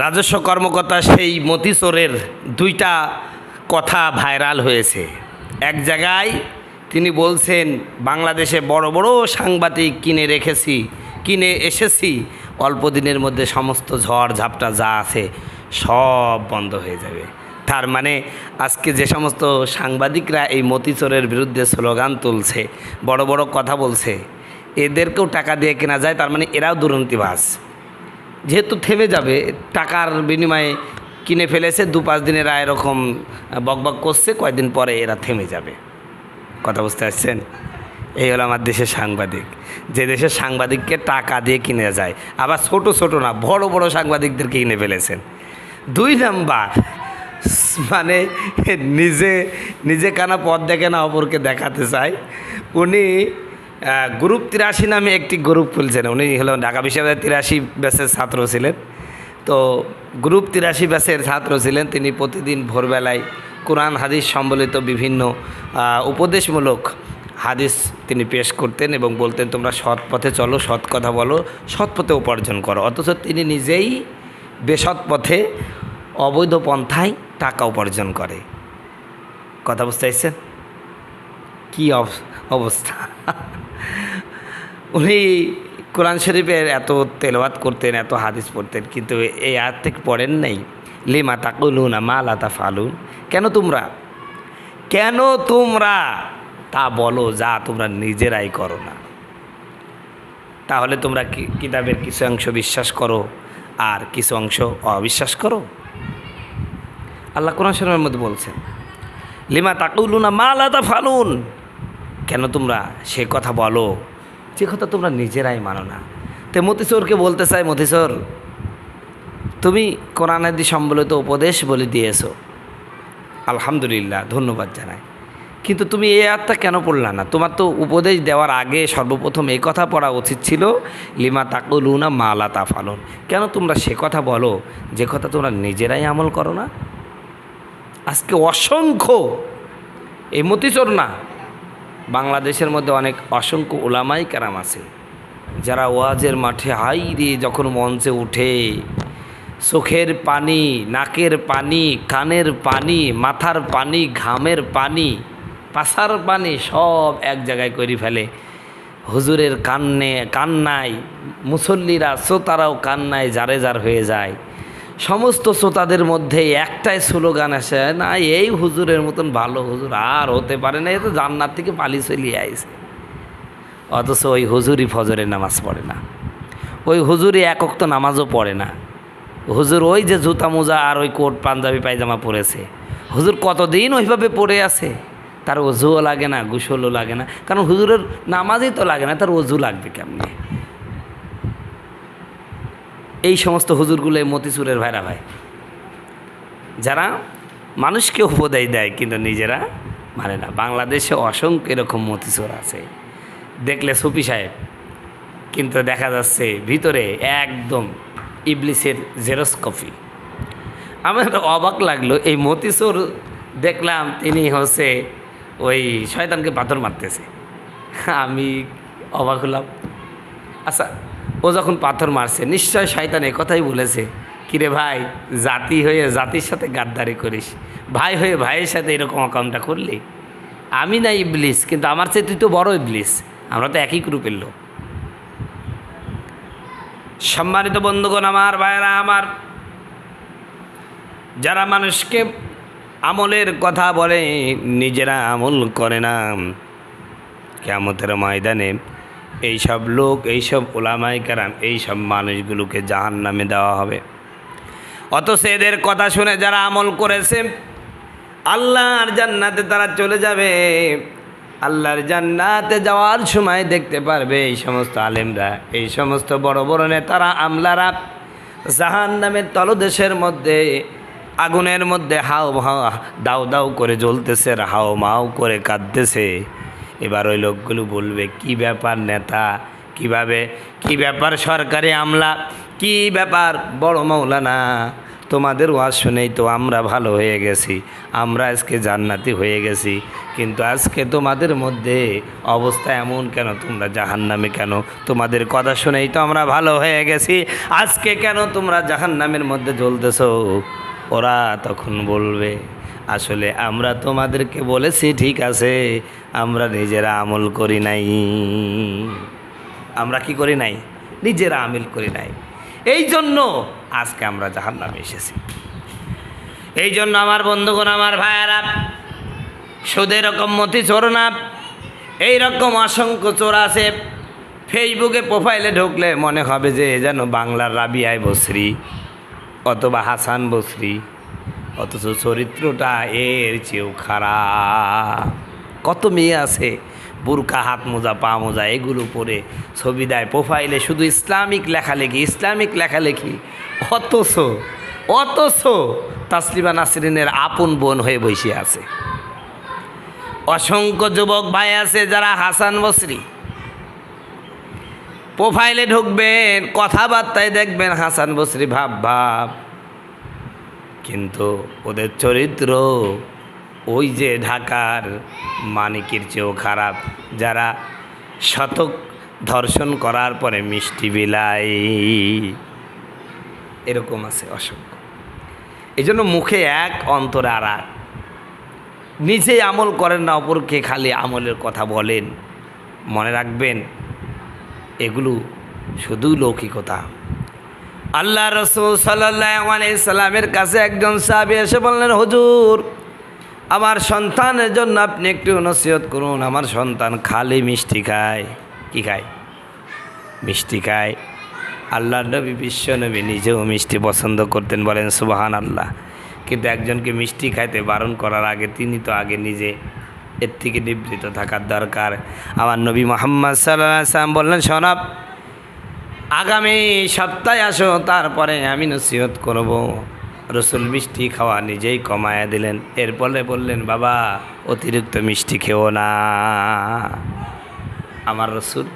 রাজস্ব কর্মকর্তা সেই মতিচোরের দুইটা কথা ভাইরাল হয়েছে। এক জায়গায় তিনি বলছেন, বাংলাদেশে বড় বড় সাংবাদিক কিনে রেখেছি, কিনে এসেছি, অল্প দিনের মধ্যে সমস্ত ঝড় ঝাপটা যা আছে সব বন্ধ হয়ে যাবে। তার মানে আজকে যে সমস্ত সাংবাদিকরা এই মতিচোরের বিরুদ্ধে স্লোগান তুলছে, বড় বড় কথা বলছে, এদেরকেও টাকা দিয়ে কেনা যায়, তার মানে এরাও দুর্নীতিবাজ। যেহেতু থেমে যাবে, টাকার বিনিময়ে কিনে ফেলেছে, দু পাঁচ দিনের আয় এরকম বকবক করছে কয়দিন পরে এরা থেমে যাবে। কথা বুঝতে পারছেন? এই হলো আমার দেশের সাংবাদিক। যে দেশের সাংবাদিককে টাকা দিয়ে কিনে যায়, আবার ছোট ছোট না, বড় বড় সাংবাদিকদেরকে কিনে ফেলেছেন। দুই নাম্বার মানে নিজে নিজে কানা পথ দেখে না অপরকে দেখাতে চায়। উনি গ্রুপ তিরাশি নামে একটি গ্রুপ খুলছেন। উনি হলো ঢাকা বিশ্ববিদ্যালয়ের তিরাশি ব্যাচের ছাত্র ছিলেন। তো গ্রুপ তিরাশি ব্যাচের ছাত্র ছিলেন। তিনি প্রতিদিন ভোরবেলায় কোরআন, হাদিস সম্বলিত বিভিন্ন উপদেশমূলক হাদিস তিনি পেশ করতেন এবং বলতেন, তোমরা সৎ পথে চলো, সৎ কথা বলো, সৎ পথে উপার্জন করো। অথচ তিনি নিজেই বেসৎ পথে অবৈধ পন্থায় টাকা উপার্জন করে। কথা বুঝতে পারছেন? কী অব- অবস্থা? উনি কোরআন শরীফের এত তেলাওয়াত করতেন, এত হাদিস পড়তেন, কিন্তু এই আয়াত থেকে পড়েন নাই। লিমা তাকুলুনা মা লাতা ফালুন কেন তোমরা? কেন তোমরা? তা বলো, যা তোমরা নিজেরাই করো না। তাহলে তোমরা কিতাবের কিছু অংশ বিশ্বাস করো আর কিছু অংশ অবিশ্বাস করো? আল্লাহ কোরআন শরীফের মধ্যে বলছেন, লিমা তাকুলুনা মা লাতা ফালুন কেন তোমরা সে কথা বলো যে কথা তোমরা নিজেরাই মানো না। তে মতিসরকে বলতে চাই, মতিসর, তুমি কোরআনাদি সম্বলিত উপদেশ বলে দিয়েছ। আলহামদুলিল্লাহ, ধন্যবাদ জানাই। কিন্তু তুমি এই আয়াতটা কেন পড়লা না? তোমার তো উপদেশ দেওয়ার আগে সর্বপ্রথম এই কথা পড়া উচিত ছিল, লিমা তাকুলুনা মালা তাফালুন। কেন তোমরা সে কথা বলো? যে কথা তোমরা নিজেরাই আমল করো না? আজকে অসংখ্য, এই মতিচর না বাংলাদেশের মধ্যে অনেক অসংখ্য ওলামাই কারাম আছে, যারা ওয়াজের মাঠে হাই দিয়ে যখন মঞ্চে উঠে, চোখের পানি, নাকের পানি, কানের পানি, মাথার পানি, ঘামের পানি পাশার পানি সব এক জায়গায় করে ফেলে। হুজুরের কান্নে, কান্নায়, মুসল্লিরা, শ্রোতারাও কান্নায় জারে জার হয়ে যায়। সমস্ত শ্রোতাদের মধ্যে একটাই স্লোগান আসে, না, এই হুজুরের মতন ভালো হুজুর আর হতে পারে না, এ তো জান্নাত থেকে পালি চলিয়ে আইছে। অথচ ওই হুজুরই ফজরের নামাজ পড়ে না। ওই হুজুরই একক তো নামাজও পড়ে না। হুজুর ওই যে জুতা মোজা আর ওই কোট, পাঞ্জাবি, পায়জামা পরেছে। হুজুর কতদিন ওইভাবে পড়ে আছে? তার অজুও লাগে না, গুসলও লাগে না। কারণ হুজুরের নামাজই তো লাগে না, তার অজু লাগবে কেমনে? এই সমস্ত হুজুরগুলো মতিচুরের ভাইরা ভাই। যারা মানুষকে উপদেয় দেয়, কিন্তু নিজেরা মানে না। বাংলাদেশে অসংখ্য এরকম মতিচুর আছে। দেখলে সুপি সাহেব, কিন্তু দেখা যাচ্ছে ভিতরে একদম ইবলিসের জেরক্স কপি আমার অবাক লাগল, এই মতিচুর দেখলাম তিনি হচ্ছে ওই শয়তানকে পাথর মারতেছে। আমি অবাক হলাম। আচ্ছা ও যখন পাথর মারছে, নিশ্চয় শয়তান কথাই বলেছে, কিরে ভাই, জাতি হয়ে জাতির সাথে গাদ্দারি করিস, ভাই হয়ে ভাইয়ের সাথে এরকম অকামটা করলি? আমি না ইবলিস, কিন্তু আমার চেয়ে তুই তো বড় ইবলিস, আমরা তো একই গ্রুপের লোক। সম্মানিত বন্ধুগণ, আমার ভাইয়েরা, আমার যারা মানুষকে আমলের কথা বলে, নিজেরা আমল করে না। কেমতের ময়দানে এইসব লোক, এইসব ওলামাই কারাম, এইসব মানুষগুলোকে জাহান নামে দেওয়া হবে। অথচ এদের কথা শুনে যারা আমল করেছে, আল্লাহর জান্নাতে তারা চলে যাবে। আল্লাহর জান্নাতে যাওয়ার সময় দেখতে পারবে এই সমস্ত আলেমরা, এই সমস্ত বড় বড় নেতারা, আমলারা জাহান নামের তলদেশের মধ্যে, আগুনের মধ্যে হাও হাও দাও দাও করে জ্বলতেছে আর হাও মাও করে কাঁদতেছে। এবার ওই লোকগুলো বলবে, কি ব্যাপার নেতা? কীভাবে? কি ব্যাপার সরকারি আমলা? কি ব্যাপার? বড় মৌলানা, তোমাদের ওয়াজ শুনেই তো আমরা ভালো হয়ে গেছি। আমরা আজকে জান্নাতি হয়ে গেছি। কিন্তু আজকে তোমাদের মধ্যে অবস্থা এমন কেন? তোমরা জাহান্নামে কেন? তোমাদের কথা শুনেই তো আমরা ভালো হয়ে গেছি। আজকে কেন তোমরা জাহান্নামের মধ্যে জ্বলতেছো? ওরা তখন বলবে আসলে আমরা তোমাদেরকে বলেছি, ঠিক আছে, আমরা নিজেরা আমল করি নাই। আমরা কি করি নাই? নিজেরা আমিল করি নাই। এই জন্য আজকে আমরা জাহান নামে এসেছি। এই জন্য আমার বন্ধুগণ, আমার ভাইয়ারা, সুদে রকম মতি চোর না। এই রকম অসংখ্য চোর আছে। ফেসবুকে প্রোফাইলে ঢুকলে মনে হবে যে যেন বাংলার রাবিয়ায় বসরি অথবা হাসান বসরি। অথচ চরিত্রটা এর চেয়েও খারাপ। কত মেয়ে আছে, বুরকা, হাত মোজা, পা মোজা, এগুলো পরে ছবি দেয় প্রোফাইলে শুধু ইসলামিক লেখালেখি ইসলামিক লেখালেখি। অথচ অথচ তাসলিমা নাসরিনের আপন বোন হয়ে বসে আছে। অসংখ্য যুবক ভাই আছে যারা হাসান বসরি। প্রোফাইলে ঢুকবেন, কথাবার্তায় দেখবেন হাসান বসরি ভাব ভাব। কিন্তু ওদের চরিত্র ওই যে ঢাকার মানিকের চেয়েও খারাপ। যারা শতক ধর্ষণ করার পরে মিষ্টি বিলাই। এরকম আছে অসংখ্য। এই জন্য মুখে এক, অন্তরে আর এক। আমল করেন না, অপরকে খালি আমলের কথা বলেন। মনে রাখবেন, এগুলো শুধু লৌকিকতা। আল্লাহ রসুল সাল্লামের কাছে একজন সাহাবি এসে বললেন, হুজুর, আমার সন্তানের জন্য আপনি একটু নসিহত করুন। আমার সন্তান খালি মিষ্টি খায়। কি খায়? মিষ্টি খায়। আল্লাহ নবী, বিশ্ব নবী নিজেও মিষ্টি পছন্দ করতেন বলেন সুবাহান আল্লাহ কিন্তু একজনকে মিষ্টি খাইতে বারণ করার আগে তিনি তো আগে নিজে এর থেকে নিবৃত থাকার দরকার। আমার নবী মোহাম্মদ সাল্লাহ সাল্লাম বললেন সনাব আগামী সপ্তাহে আসো, তারপরে আমি নসিহত করব। রসুল মিষ্টি খাওয়া নিজেই কমায়া দিলেন। এরপরে বললেন, বাবা, অতিরিক্ত মিষ্টি খেও না। আমার রসুল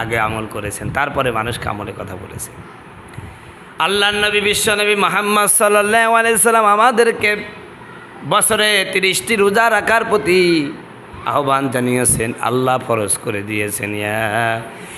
আগে আমল করেছেন, তারপরে মানুষকে আমলে কথা বলেছেন। আল্লাহ নবী বিশ্বনবী মোহাম্মদ সাল্লাম আমাদেরকে বছরে তিরিশটি রোজা রাখার প্রতি আহ্বান জানিয়েছেন। আল্লাহ ফরজ করে দিয়েছেন, ইয়া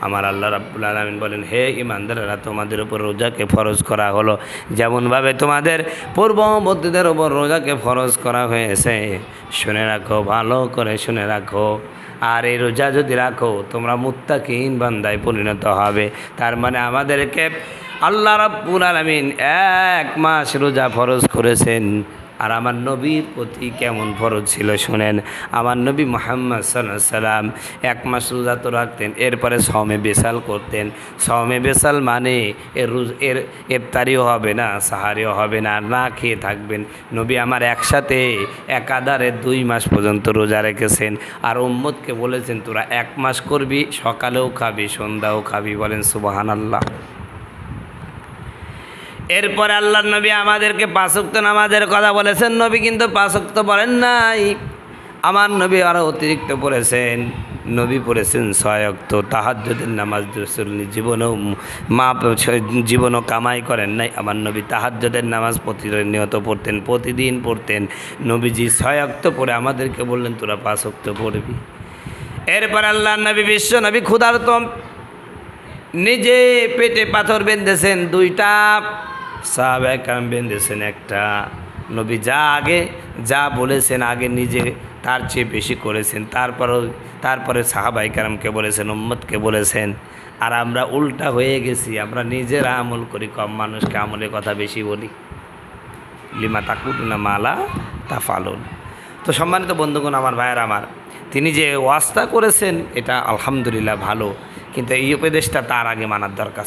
আমার আল্লাহ রাব্বুল আলমিন বলেন, হে ইমানদারেরা তোমাদের উপর রোজাকে ফরজ করা হলো। যেমনভাবে তোমাদের পূর্ববর্তীদের উপর রোজাকে ফরজ করা হয়েছে। শুনে রাখো, ভালো করে শুনে রাখো। আর এই রোজা যদি রাখো, তোমরা মুত্তাকিন বান্দায় পরিণত হবে। তার মানে আমাদেরকে আল্লাহ রাব্বুল আলমিন এক মাস রোজা ফরজ করেছেন। আর আমার নবীর প্রতি কেমন ফরজ ছিল শুনেন, আমার নবী মোহাম্মদ সাল্লাহ সাল্লাম এক মাস রোজা তো রাখতেন, এরপরে সমে বেসাল করতেন। সমে বেসাল মানে এর রোজ, এর ইফতারিও হবে না, সাহারিও হবে না না খেয়ে থাকবেন। নবী আমার একসাথে একাধারে দুই মাস পর্যন্ত রোজা রেখেছেন। আর উম্মদকে বলেছেন, তোরা এক মাস করবি, সকালেও খাবি, সন্ধ্যাও খাবি। বলেন সুবাহান আল্লাহ এরপরে আল্লাহ নবী আমাদেরকে পাঁচক্ত নামাজের কথা বলেছেন। নবী কিন্তু পাঁচক্ত বলেন নাই। আমার নবী আরও অতিরিক্ত পড়েছেন। নবী পড়েছেন ছয়ক্ত তাহাজ্যদের নামাজ জীবনেও মা জীবনও কামাই করেন নাই। আমার নবী তাহাজ্যদের নামাজ প্রতিনিয়ত পড়তেন, প্রতিদিন পড়তেন। নবীজি ছয়ক্ত পড়ে আমাদেরকে বললেন, তোরা পাঁচক্ত পড়বি। এরপর আল্লাহ নবী বিশ্ব নবী ক্ষুধার্ত নিজে পেটে পাথর বেঁধেছেন, দুইটা সাহাবায় কাম বেঁধেছেন একটা নবী। যা আগে, যা বলেছেন আগে নিজে তার চেয়ে বেশি করেছেন। তারপরও, তারপরে সাহাবাই কারামকে বলেছেন উম্মদকে বলেছেন, আর আমরা উল্টা হয়ে গেছি, আমরা নিজেরা আমল করি, কম মানুষকে আমলের কথা বেশি বলি। লিমা তাকুটুনা মালা তা ফালুন তো সম্মানিত বন্ধুগণ, আমার ভাইয়ের আমার, তিনি যে ওয়াস্তা করেছেন, এটা আলহামদুলিল্লাহ ভালো, কিন্তু এই উপদেশটা তার আগে মানার দরকার